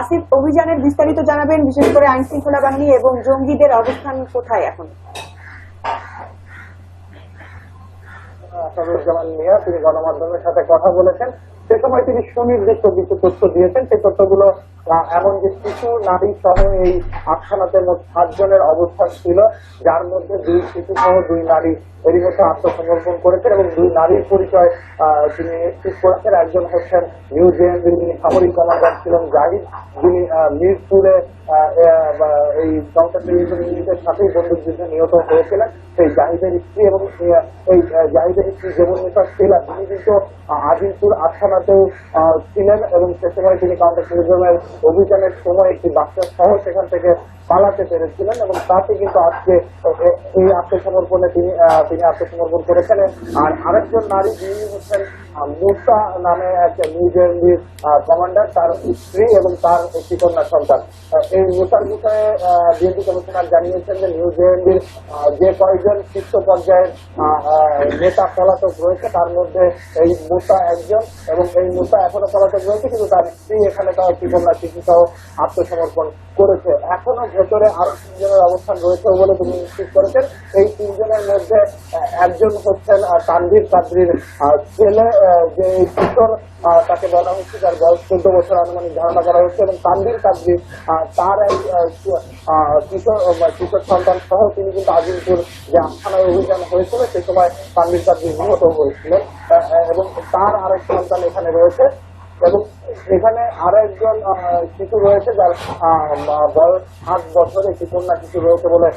আসিফ অভিযানের বিস্তারিত জানাবেন, বিশেষ করে আইন শৃঙ্খলা বাহিনী এবং জঙ্গিদের অবস্থান কোথায় এখন? তিনি গণমাধ্যমের সাথে কথা বলেছেন। সে সময় তিনি সুনির্দিষ্ট কিছু তথ্য দিয়েছেন, সেই তথ্যগুলো আহ, এমন যে শিশু নারী সহ এই আটখানাতে মোট সাতজনের অবস্থান ছিল যার মধ্যে দুই শিশু সহ দুই নারী এরই মধ্যে আত্মসমর্পণ করেছেন এবং দুই নারীর পরিচয় তিনি নিশ্চিত করেছেন। একজন হচ্ছেন নিউ জেএনবি যিনি সামরিক কমান্ডার ছিলেন জাহিদ। যিনি মিরপুরে এই ইউনিটের সাথেই বন্দুক যুদ্ধে নিহত হয়েছিলেন। সেই জাহিদের স্ত্রী এবং এই জাহিদের স্ত্রী যেমন নেতা ছিলেন তিনি কিন্তু আজিমপুর আস্থানাতেও ছিলেন এবং সে সময় তিনি কাউন্টার টেরিজমের অভিযানের সময় একটি বাচ্চা সহ সেখান থেকে পালাতে পেরেছিলেন এবং তাতে কিন্তু আজকে এই আত্মসমর্পণে তিনি তিনি আত্মসমর্পণ করেছেন। আর আরেকজন নারী যিনি হচ্ছেন মুসা নামে এক নিউ জেএনবির কমান্ডার তার স্ত্রী এবং তার একটি কন্যা সন্তান। এই মুসার বিষয়ে বিএনপি কমিশনার জানিয়েছেন যে নিউ জেএনবির যে কয়েকজন শীর্ষ পর্যায়ের নেতা পলাতক রয়েছে, তার মধ্যে এই মুসা একজন এবং এই মুসা এখনও পলাতক রয়েছে, কিন্তু তার স্ত্রী এখানে তার একটি কন্যা শিশু সহ আত্মসমর্পণ করেছে। এখনও ভেতরে আরও তিনজনের অবস্থান রয়েছে বলে তিনি নিশ্চিত করেছেন। এই তিনজনের মধ্যে একজন হচ্ছেন তানভীর কাদ্রির ছেলে যে কিশোর তাকে বলা হচ্ছে তার বয়স চোদ্দ বছর আনুমানিক ধারণা করা হচ্ছে এবং তানভীর কাদ্রি তার এক কিশোর কিশোর সন্তান সহ তিনি কিন্তু আজিমপুর যে আস্থানায় অভিযান হয়েছিল, সে সময় তানভীর কাদ্রি নিহত হয়েছিলেন এবং তার আরেক সন্তান এখানে রয়েছে। এবং এখানে আরও একজন শিশু রয়েছে যার বয়স আট বছরে কিছু না শিশু রয়েছে বলে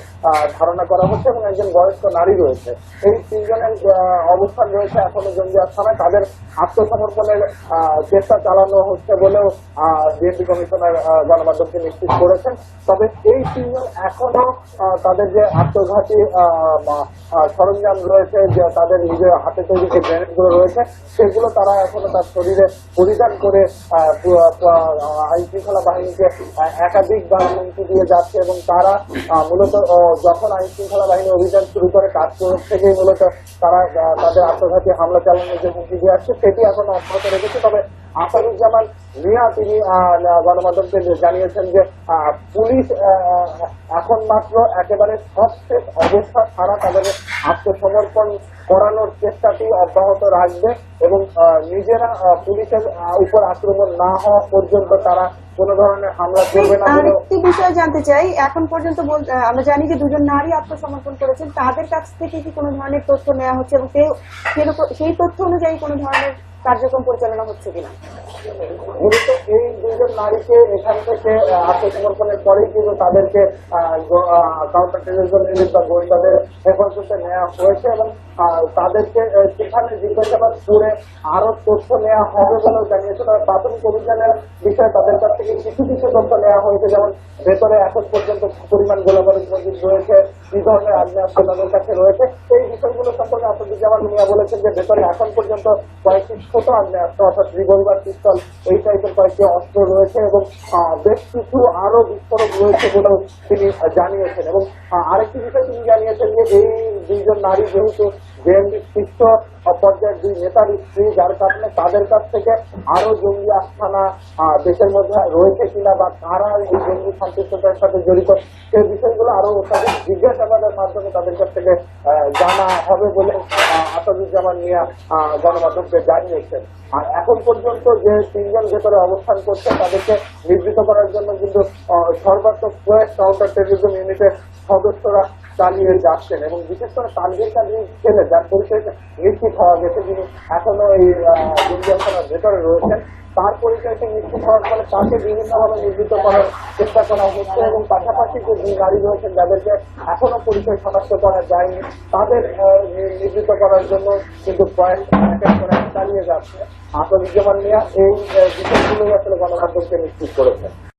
ধারণা করা হচ্ছে এবং একজন বয়স্ক নারী রয়েছে। এই তিনজনের অবস্থান রয়েছে এখনও জঙ্গি আস্থানায় তাদের আত্মসমর্পণের চেষ্টা চালানো হচ্ছে বলেও বিএনপি কমিশনার গণমাধ্যমকে নিশ্চিত করেছেন। তবে এই তিনজন এখনও তাদের যে আত্মঘাতী সরঞ্জাম রয়েছে যে তাদের নিজের হাতে তৈরি যে গ্রেনেডগুলো রয়েছে সেগুলো তারা এখনও তার শরীরে পরিধান করে আইন শৃঙ্খলা বাহিনীকে আহ, একাধিকবার হুমকি দিয়ে যাচ্ছে এবং তারা মূলত যখন আইন শৃঙ্খলা বাহিনী অভিযান শুরু করে তার থেকেই মূলত তারা তাদের আত্মঘাতী হামলা চালানোর যে হুমকি দিয়ে আসছে সেটি এখন অব্যাহত রেখেছে। তবে আসাদুজ্জামান মিয়া তিনি গণমাধ্যমকে জানিয়েছেন যে পুলিশ এখন মাত্র একেবারে সবশেষ অবস্থা ছাড়া তাদের আত্মসমর্পণ করানোর চেষ্টাটি অব্যাহত রাখবে এবং নিজেরা পুলিশের উপর আক্রমণ না হওয়া পর্যন্ত তারা কোনো ধরনের হামলা করবে না আরেকটি বিষয় জানতে চাই। এখন পর্যন্ত আমরা জানি যে দুজন নারী আত্মসমর্পণ করেছেন। তাদের কাছ থেকে কি কোনো ধরনের তথ্য নেওয়া হচ্ছে এবং সেই তথ্য অনুযায়ী কোনো ধরনের কার্যক্রম পরিচালনা হচ্ছে কিনা? মূলত এই দুজন নারীকে এখান থেকে আত্মসমর্পণের পরেই কিন্তু তাদেরকে কাউন্টার টেরিজম বা গোয়েন্দাদের হেফাজতে নেওয়া হয়েছে এবং তাদেরকে সেখানে জিজ্ঞাসাবাদ করে আরও তথ্য নেওয়া হবে বলেও জানিয়েছে। তবে প্রাথমিক অভিযানের বিষয়ে তাদের কাছ থেকে কিছু কিছু তথ্য নেওয়া হয়েছে। যেমন ভেতরে এখন পর্যন্ত পরিমাণ গোলাবারুদ রয়েছে। কি ধরনের আগ্নেয়াস্ত্র তাদের কাছে রয়েছে। এই বিষয়গুলো সম্পর্কে আসাদুজ্জামান মিয়া বলেছেন যে, ভেতরে এখন পর্যন্ত কয়েকটি ছোট আগ্নেয়াস্ত্র অর্থাৎ রিভলভার পিস্তল, এই টাইপের কয়েকটি অস্ত্র রয়েছে এবং বেশ কিছু আরও বিস্ফোরক রয়েছে বলেও তিনি জানিয়েছেন। এবং আরেকটি বিষয় তিনি জানিয়েছেন যে, এই দুইজন নারী যেহেতু জেএনডি শীর্ষ পর্যায়ের দুই নেতার স্ত্রী, যার কারণে তাদের কাছ থেকে আরও জঙ্গি আস্থানা দেশের মধ্যে রয়েছে কিনা বা কারা এই জঙ্গি সন্তুষ্টতার সাথে জড়িত, সেই বিষয়গুলো আরও তাদের জিজ্ঞাসাবাদের মাধ্যমে তাদের কাছ থেকে জানা হবে বলে আসাদুজ্জামান মিয়া গণমাধ্যমকে জানিয়েছেন। আর এখন পর্যন্ত যে তিনজন ভেতরে অবস্থান করছে, তাদেরকে নিবৃত করার জন্য কিন্তু সর্বাত্মক প্রয়াস কাউন্টার টেরিজম ইউনিটের সদস্যরা চালিয়ে যাচ্ছেন এবং বিশেষ করে তানভীর কাদির ছেলে যার পরিচয় নিশ্চিত হওয়া গেছে যিনি এখনও এই আস্থানার ভেতরে রয়েছেন তার পরিচয়কে নিশ্চিত হওয়ার ফলে তাকে বিভিন্নভাবে নিবৃত্ত করার চেষ্টা করা হচ্ছে এবং পাশাপাশি যে দুই নারী রয়েছেন যাদেরকে এখনও পরিচয় শনাক্ত করা যায়নি তাদের আহ, নি- নিবৃত্ত করার জন্য কিন্তু প্রয়াস চালিয়ে যাচ্ছে। আসাদুজ্জামান মিয়া এই বিষয়গুলোই আসলে গণমাধ্যমকে নিশ্চিত করেছেন।